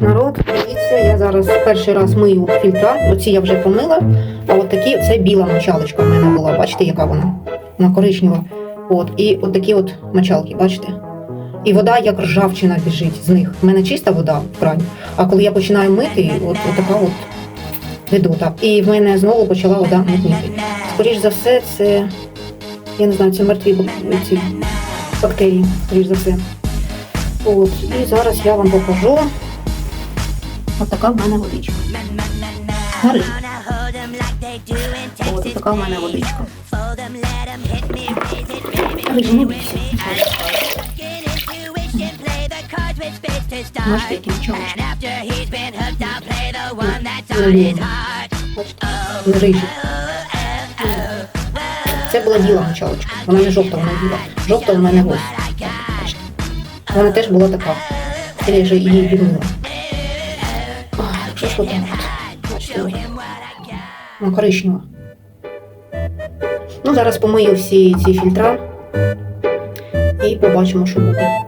Народ, дивіться, я зараз перший раз мию фільтра. Оці я вже помила. А от такі, це біла мочалочка в мене була. Бачите, яка вона? Вона коричнева. От, і от такі от мочалки, бачите? І вода як ржавчина біжить з них. У мене чиста вода в крані. А коли я починаю мити, от, от така от видута. І в мене знову почала вода мутніти. Скоріш за все, це я не знаю, це мертві ці бактерії, скоріш за все. От, і зараз я вам покажу. От така в мене водичка. Гори. От така в мене водичка. Рижі. Це була біла мочалочка. Вона не жовта, вона біла. Жовта у мене ось. Бачите? Вона теж була така. Я вже її відмила. Що ж тут? Бачите, ось. Вона коричнева. Ну, зараз помию всі ці фільтра і побачимо, що буде.